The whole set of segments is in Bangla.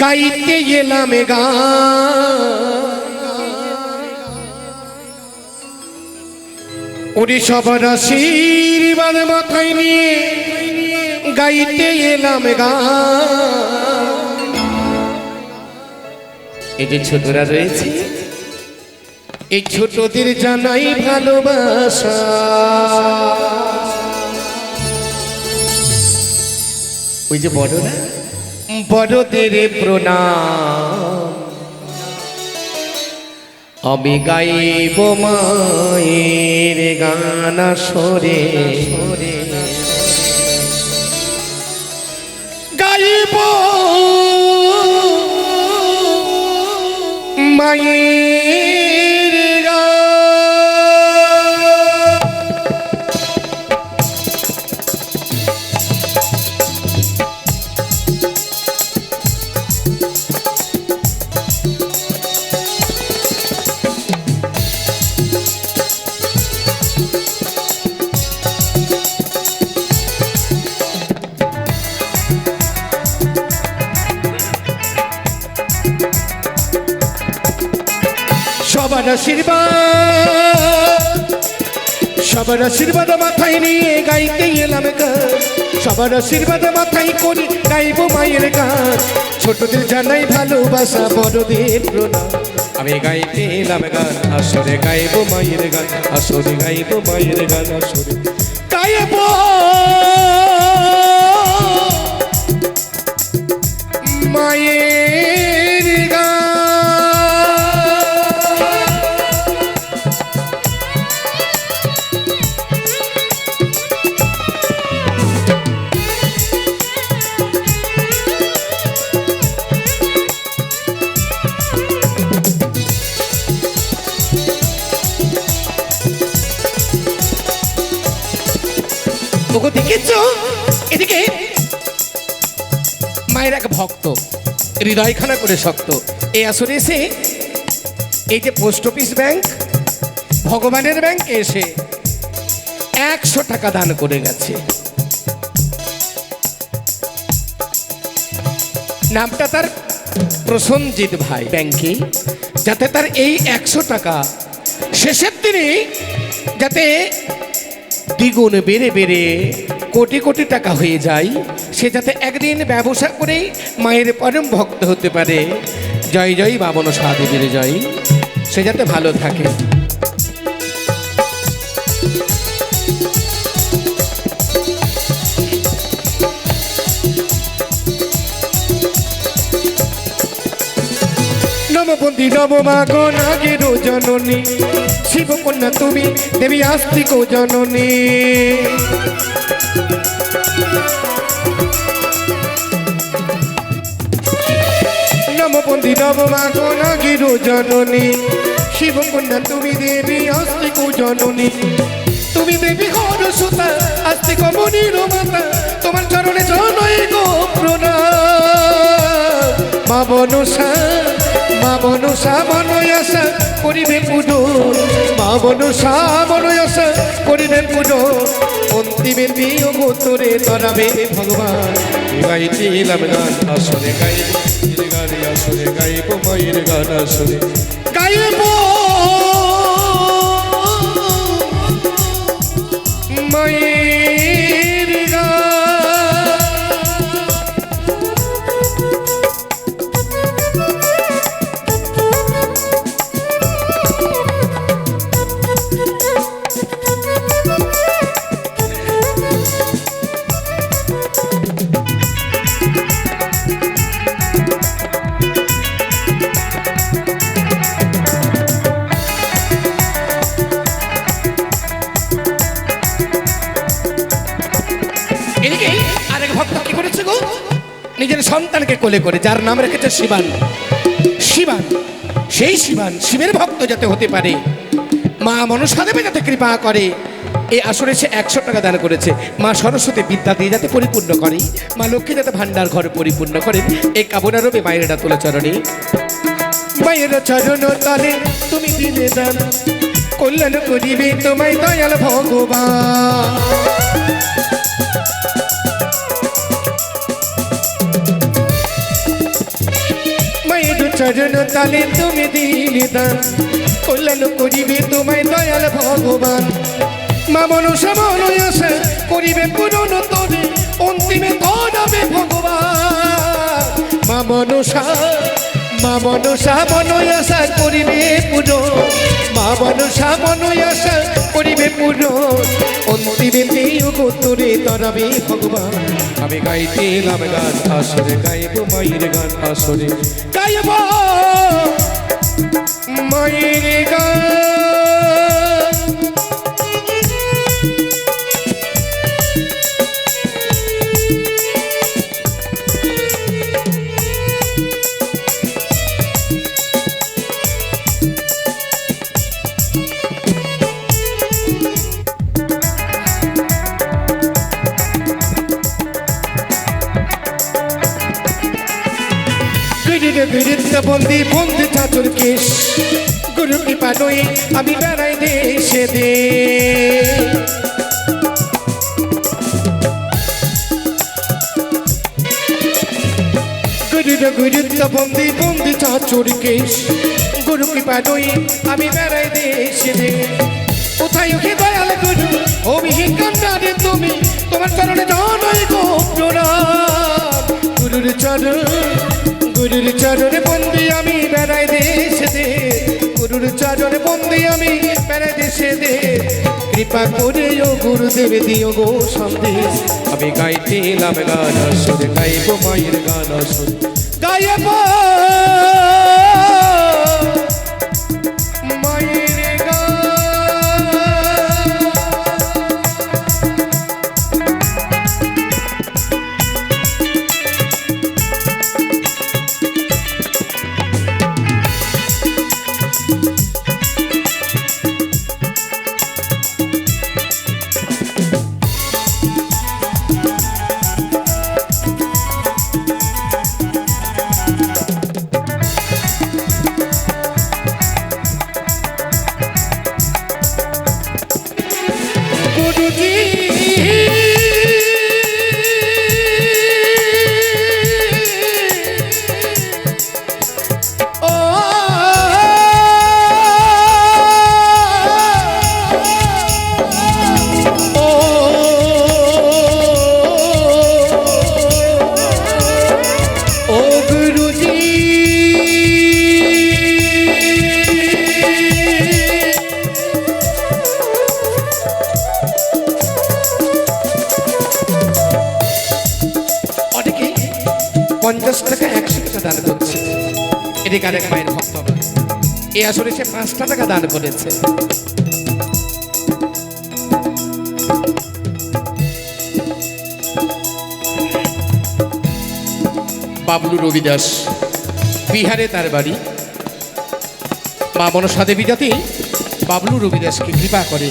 গাইতে এলাম ওরে সবার আশীর্বাদ মাথায় নিয়ে গাইতে এলাম এই যে ছোটরা রয়েছে এই ছোটদের জানাই ভালোবাসা। ওই যে বড়রা বড়দের প্রণাম। আমি গাইব মায়ের গানা সরে গাইব মায়ের আশীর্বাদ মাথায় নিয়ে গাইতে এলাম গান সবার আশীর্বাদ মাথায় করি, গাইব মায়ের গান। ছোটদের জানাই ভালোবাসা, বড়দের প্রণাম। আমি গাইতে এলাম গান, আসরে গাইব মায়ের গান, আসরে গাইব মায়ের গান, আসরে। গাইব! মায়ের মায়ের এক ভক্ত, হৃদয়খানা করে শক্ত। এই আসরে এসে এই যে পোস্ট অফিস ব্যাংক, ভগবানের ব্যাংকে এসে একশো টাকা দান করে গেছে। নামটা তার প্রসঞ্জিৎ ভাই ব্যাংকে, যাতে তার এই একশো টাকা শেষের দিনে যাতে দ্বিগুণ বেড়ে বেড়ে কোটি কোটি টাকা হয়ে যায়, সে যাতে একদিন ব্যবসা করেই মায়ের পরম ভক্ত হতে পারে। জয় জয় বামন সাদেবীর জয়। সে যাতে ভালো থাকে। নববন্দী নবমা গণাগের জননী। শিবকন্যা তুমি দেবী আস্তিক জননী। নববন্দী নবমা গণাগের জননী শিবকন্যা তুমি দেবী চরণে জনই গো মা বনসা মা বনসা মনয়াসা করিবে পুজো মা বনসা মনয়াসা করিবে পুজো অন্তিমে প্রিয় গোতরে তরাবে ভগবান। গাইছিলাম গান আসরে গাই গান আসরে গাইব মায়ের গান আসরে। গাইব কোলে করে, যার নাম রেখেছে শিবান। শিবান, সেই শিবান, শিবের ভক্ত যাতে হতে পারে। মা মনসা দেবে যাতে কৃপা করে। এই আসরে সে একশো টাকা দান করেছে। মা সরস্বতী বিদ্যা দিয়ে যাতে পরিপূর্ণ করে। মা লক্ষ্মী যাতে ভান্ডার ঘর পরিপূর্ণ করে এই কামনা রবে মায়ের তোলা চরণে। মায়ের চরণ তলে তুমি দিলে দান। কল্যাণ করিবে তোমায় দয়াল ভগবান। চরণ তালে তুমি দিলে দান। কল্যাণ করিবে তোমায় দয়াল ভগবান। মা মনসা মনয়াসা করিবে পূরণ তরে অন্তিমে ধরাবে ভগবান। মা মনসা মা মনসা মনয়াসা করিবে পুরো। মা মনসা মনয়াসা করিবে পুরো। অন্তিমে পেয়েও গোতরে তরাবে ভগবান। আমি গাইতে নাম গান আসরে, গাইব মায়ের গান আসরে। গাইব মায়ের গান। বন্দি বন্দি চাতুর কেশ গুরু কৃপা নই, আমি বেড়াই দেশে দে গিরিরে গিরিতে বন্দি বন্দি চাতুর কেশ গুরু কৃপা নই, আমি বেড়াই দেশে দে কোথায় ওকে দয়াল গুরু? অভিহীন কান্নারে তুমি, তোমার চরণে জানাই গো প্রণাম। গুরুর চরণ গুরুর চরণে বন্দি আমি বেড়াই দেশে। দে গুরুর চরণে বন্দি আমি বেড়াই দেশে। দে কৃপা করে ও গুরুদেব দিও গো সন্দেশ। আমি গাইতে লাভ গান সুর গাইব মায়ের গান সুর। গাইব। আসলে সে পাঁচটা টাকা দান করেছে। বাবলু রবিদাস, বিহারে তার বাড়ি। মা মনসা দেবী জাতি, বাবলু রবিদাসকে কৃপা করে।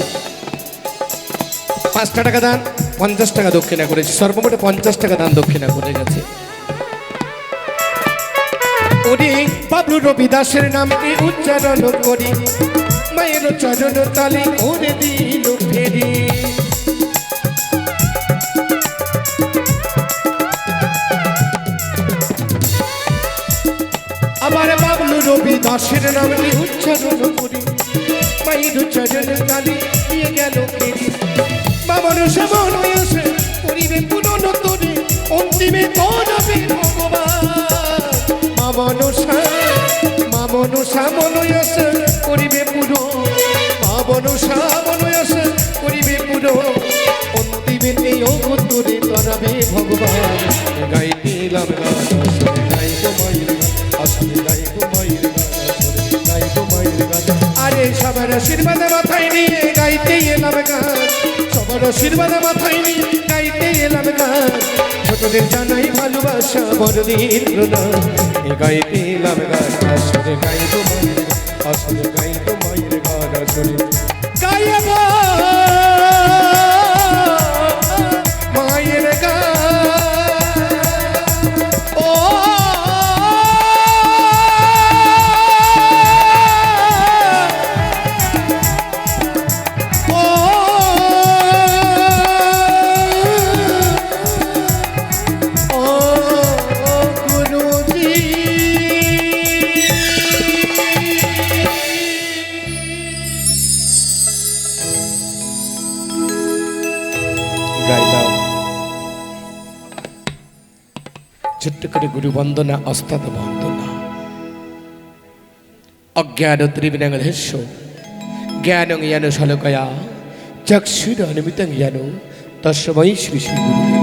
পাঁচটা টাকা দান, পঞ্চাশ টাকা দক্ষিণা করেছে। সর্বমোটে পঞ্চাশ টাকা দান দক্ষিণা করে গেছে। ওরে বাবলু রবি দাসের নামকে উচ্চারণ করি। মায়ের চরণ তালে ওরে দিল ফেরি। আবার বাবলু রবি দাসের নামকে উচ্চারণ করি। মায়ের চরণ তালে দিয়ে গেল ফেরি। বাবার সেবন হয়েছে করিবে পুরন তোরে অন্তিমে করাবে ভগবান। মনসা, মা মনসা মনয়স করিবে পুরো। মা মনসা মনয়স করিবে পুরো। অন্তিমে নেও তোরে করাবে ভগবান। গাইতে লাভ গান আসলে গাইব আসলে গাইব মায়ের গান, আসলে গাইব মায়ের আরে সবার আশীর্বাদ মাথায় নিয়ে গাইতে এলাম গান সবার আশীর্বাদ মাথায় নিয়ে গাইতে এলাম গান ছোটদের জানাই ভালোবাসা প্রণাম। এ গাইতে এলাম গান আসলে গাইব মায়ের গান, আসলে গাইব মায়ের গান আসলে বন্দনা অস্তাদ বন্দনা অজ্ঞান ত্রিবিনাঙ্গধস্য জ্ঞানং ইয়ান শলকয়া চক্ষুর অনুমিতং ইয়ান তস্মৈ শ্রী শ্রী নমঃ।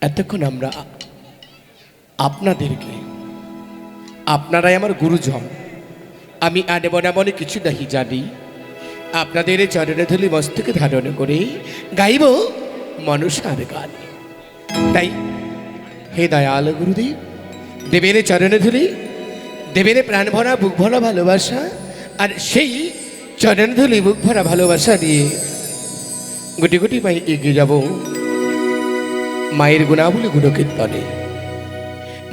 এতক্ষণ আমরা আপনাদেরকে আপনারাই আমার গুরুজন আমি আনে মনে কিছু নাহি জানি আপনাদের চরণে ধুলি মস্তকে ধারণ করে, গাইব মনসার গান। তাই হে দয়াল গুরুদেব, দেবের চরণে ধুলি, দেবের প্রাণ ভরা বুক ভরা ভালোবাসা, আর সেই চরণ ধুলি বুক ভরা ভালোবাসা নিয়ে গুটি গুটি মাই এগিয়ে যাব। মায়ের গুণাবলী গুণকীর্তনে।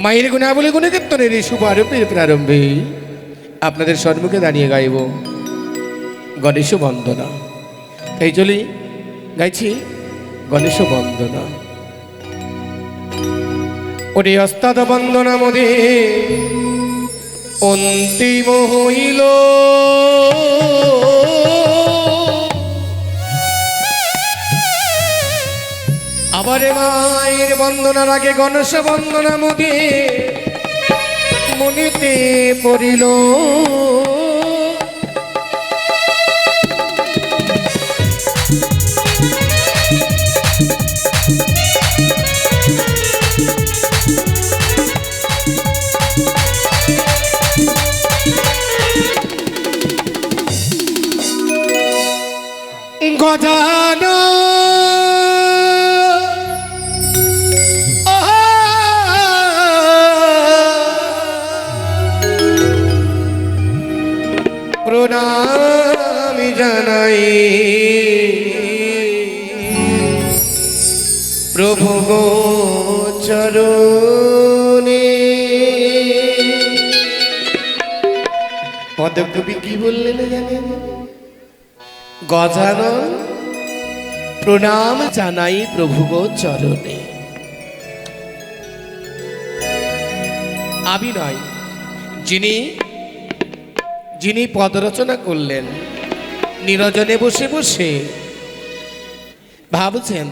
মায়ের গুণাবলী গুণকীর্তনের এই শুভ আরম্ভের প্রারম্ভে আপনাদের সম্মুখে দাঁড়িয়ে গাইব। গণেশ বন্দনা। এই চলি গাইছি গণেশ বন্দনা। ওরে অস্তাদ বন্দনা মদে অন্তিম হইল আবার মায়ের বন্দনার আগে গণেশ বন্দনা মদে মনিতে পড়িল। পদকবি কি বললেন জানেন? গজানন, প্রণাম জানাই প্রভু চরণে। আমি নয় যিনি যিনি পদ রচনা করলেন, নিরজনে বসে বসে ভাবছেন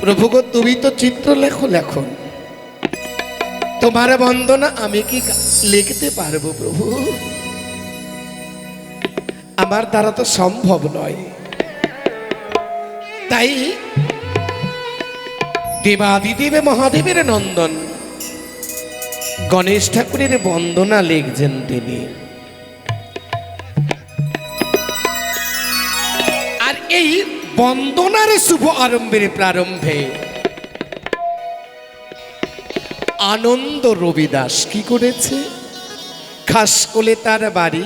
প্রভু গো তুমি তো চিত্র লেখো লেখো। তোমার বন্দনা আমি কি লিখতে পারব প্রভু? আমার দ্বারা তো সম্ভব নয়। তাই দেবাদিদেব মহাদেবের নন্দন, গণেশ ঠাকুরের বন্দনা লিখছেন তিনি। আর এই বন্দনার শুভ আরম্ভের প্রারম্ভে আনন্দ রবিদাস কি করেছে? খাস কোলে তার বাড়ি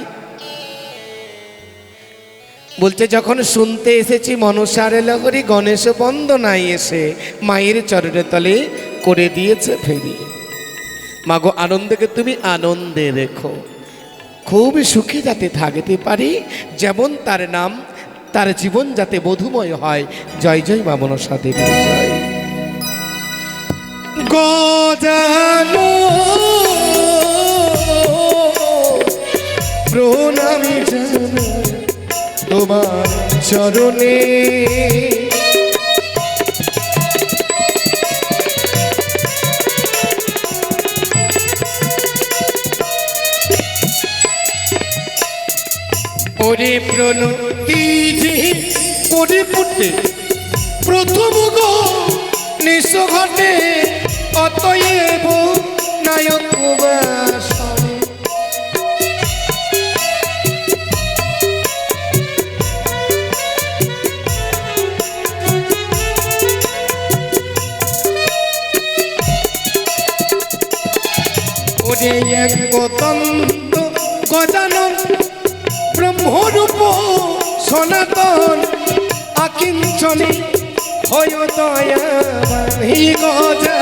বলছে, যখন শুনতে এসেছি মনসার লগরি গণেশ বন্দনায় এসে মায়ের চরণে তলে করে দিয়েছে ফেরি। মাগো, আনন্দকে তুমি আনন্দে রেখো। খুব সুখে যাতে থাকতে পারি, যেমন তার নাম, তার জীবন যাতে মধুময় হয়। জয় জয় মা মনসা দেবীর জয়। প্রণামী তোমার চরণে। ওরে প্রণতি যে করে পুটে প্রথম গো নিঃস ঘটে অতএব নায়ক বাসনে এক গজান ব্রহ্মরূপ সনাতন আকিঞ্চনে হয় দয়া গজা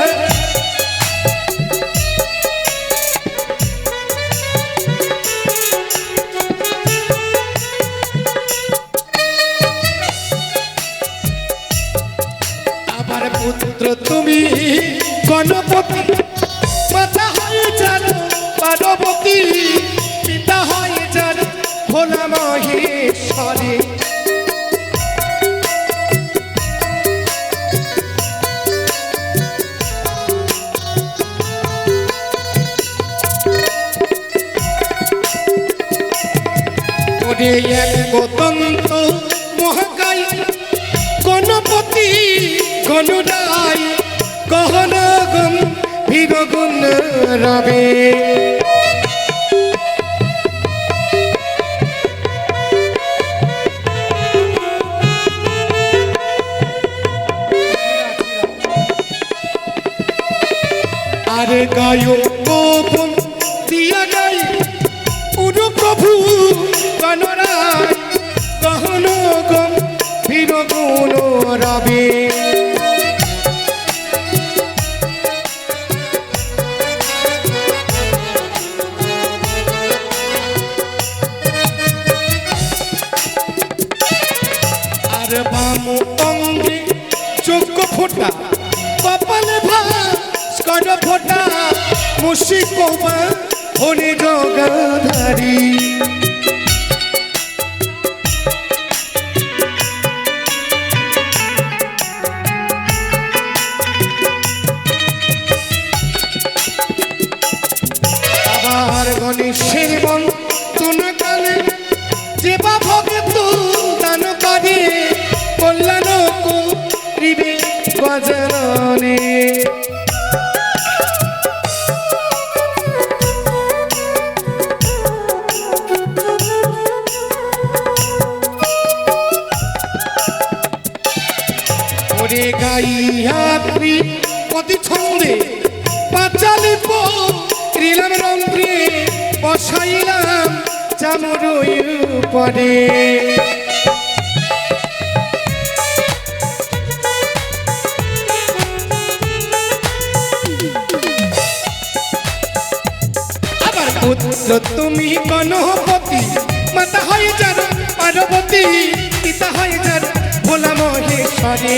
আরে মুসি কোবা হনে জগাধারী। তুমি গণপতি, মাতা হয়ে যার পার্বতী, পিতা হয়ে যার ভোলা মহেশ্বরে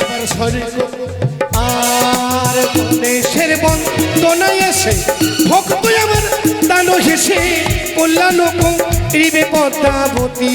আবার আর দেশের বন্দনায় এসে ভক্ত আমার দান হেসে কল্যাণ করিবে পদ্মাবতী।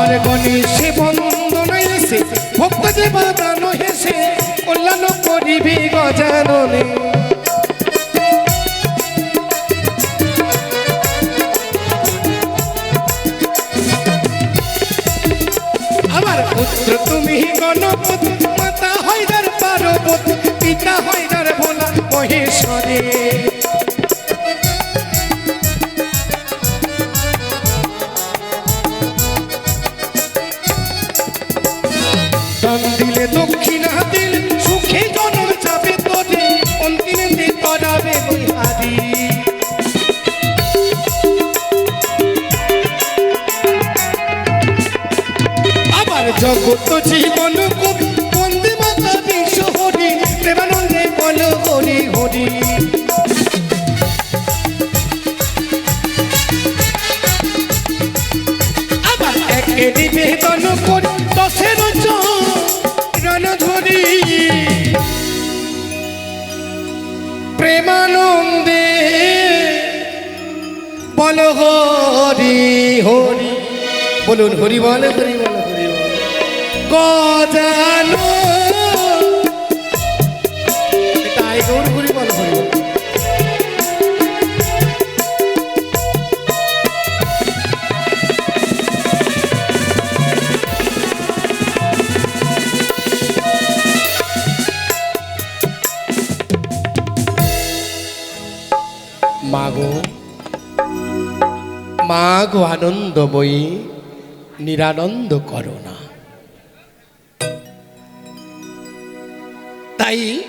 আবার গণেশে বন্দনায় এসে ভক্ত যে বাদানো হেসে কল্যাণ করিবি গজাননে। আমার পুত্র তুমি গণপতি, মাতা হইদার পার্বতী, পিতা হইদার ভোলা মহেশ্বরে। জগত জীবন কবি বন্দে মাতা বিশ্ব হরি প্রেমানন্দে বল হরি হরি। আবার একে নিবেদন করি দশের রণ ধরি। প্রেমানন্দে বল হরি হরি। বলুন হরি বল হরি বল হরি বল। গজানো তাই গৌর হরি বল হরি। বল মাগো আনন্দময়ী নিরানন্দ করো না তাই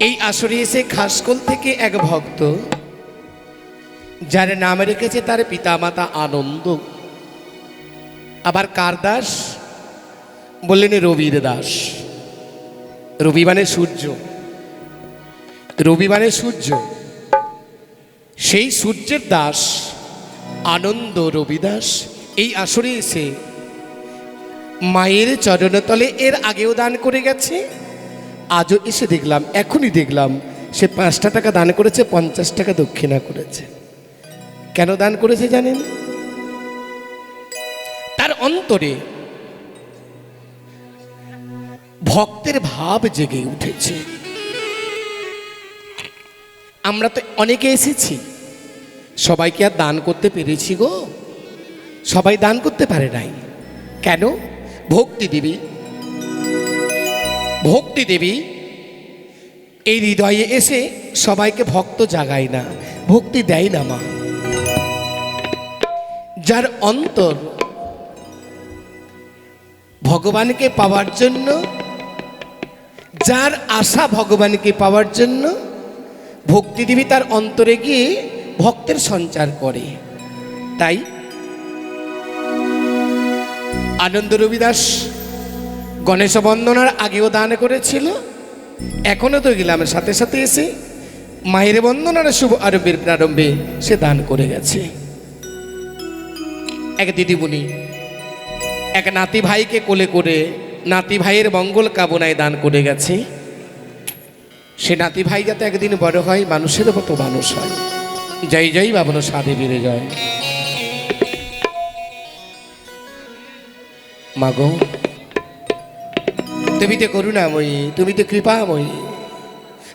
এই আসরে এসে খাসকল থেকে এক ভক্ত, যার নাম রেখেছে তার পিতামাতা আনন্দ। আবার কার দাস? বললেন রবির দাস। রবি মানে সূর্য। রবি মানে সূর্য। সেই সূর্যের দাস আনন্দ রবিদাস। এই আসরে এসে মায়ের চরণতলে এর আগেও দান করে গেছে। আজও এসে দেখলাম, এখনই দেখলাম, সে পাঁচটা টাকা দান করেছে, পঞ্চাশ টাকা দক্ষিণা করেছে। কেন দান করেছে জানেন? তার অন্তরে ভক্তের ভাব জেগে উঠেছে। আমরা তো অনেকে এসেছি, সবাইকে আর দান করতে পেরেছি গো। সবাই দান করতে পারে নাই। কেন? ভক্তি দেবী ভক্তি দেবী, এই হৃদয়ে এসে সবাইকে ভক্ত জাগায় না, ভক্তি দেয় না মা। যার অন্তর ভগবানকে পাওয়ার জন্য, যার আশা ভগবানকে পাওয়ার জন্য ভক্তিদেবী তার অন্তরে গিয়ে ভক্তের সঞ্চার করে। তাই আনন্দ রবিদাস, গণেশ বন্দনার আগেও দান করেছিল, এখনও তো গেলাম, সাথে সাথে এসে মায়ের বন্দনার শুভ আরম্ভের প্রারম্ভে সে দান করে গেছে। এক দিদিমণি, এক নাতি ভাইকে কোলে করে নাতি ভাইয়ের মঙ্গল কামনায় দান করে গেছে। সে নাতি ভাই যাতে একদিন বড় হয়, মানুষের মতো মানুষ হয়। জয় জয়, বাবন সাধে বেড়ে যায় মাগো। তুমি তো করুণাময়ী, তুমি তো কৃপাময়ী,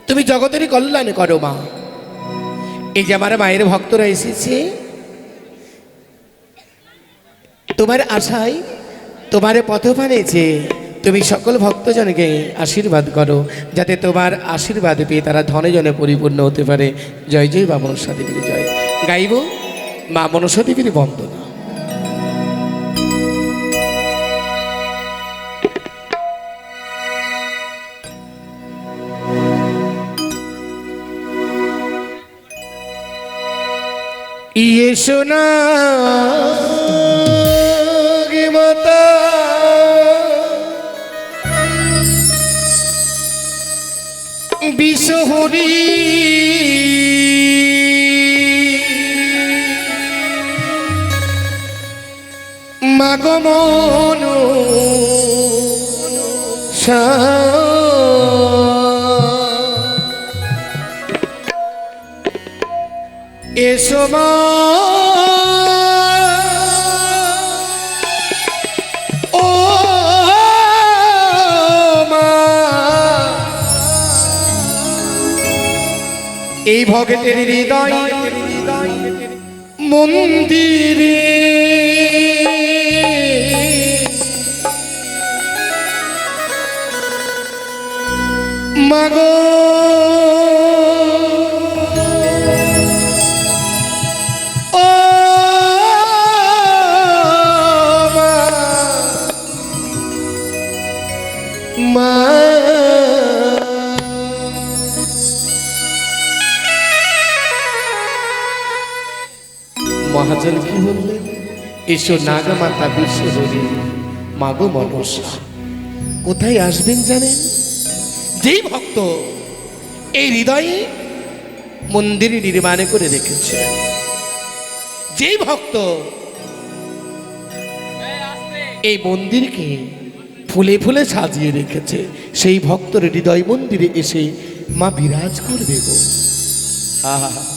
তুমি জগতেরই কল্যাণ করো মা। এই যে আমার মায়ের ভক্তরা এসেছে, তোমার আশায় তোমার পথ বানিয়েছে তুমি সকল ভক্তজনকে আশীর্বাদ করো, যাতে তোমার আশীর্বাদ পেয়ে তারা ধনে জনে পরিপূর্ণ হতে পারে। জয় জয় বা মনসা দেবীর জয়। গাইব মা মনসা দেবীর বন্দনা। ইয়ে গে মাতা। বিষহরি মাগমন এসো এই ভগতের হৃদয় মন্দিরে এসো নাগা মাতা বিশ্বহরি মাগো মনসা। কোথায় আসবেন জানেন? যেই ভক্ত এই হৃদয়ে মন্দির নির্মাণ করে রেখেছে। যেই ভক্ত এই মন্দিরকে ফুলে ফুলে সাজিয়ে রেখেছে, সেই ভক্তর হৃদয় মন্দিরে এসে মা বিরাজ করবে গো। আহা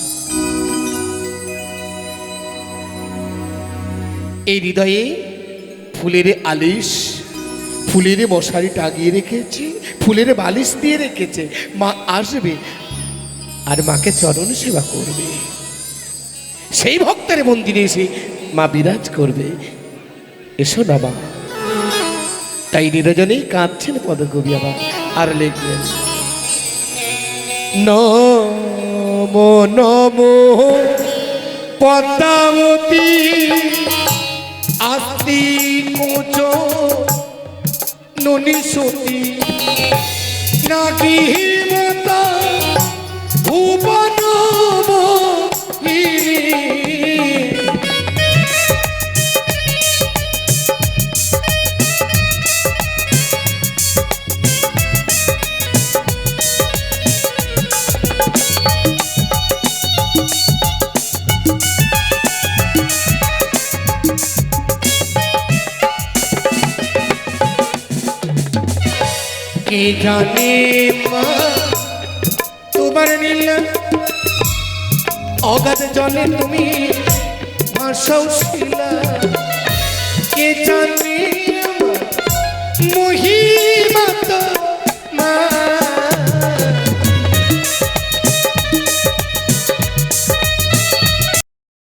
এই হৃদয়ে ফুলের আলিশ, ফুলের মশারি টাঙিয়ে রেখেছে, ফুলের বালিশ দিয়ে রেখেছে। মা আসবে আর মাকে চরণ সেবা করবে। সেই ভক্তের মন্দিরে এসে মা বিরাজ করবে। এসো না মা। তাই নিরজনেই কাঁদছেন পদকবি আবার, আর লিখবেন নমো নমো, পদ্মাবতী। আস্তি কোচ ননি সতী নাকি মতা জানে তোমার নীল অগাধ জলে তুমি ভাষাও শিলা কে জানে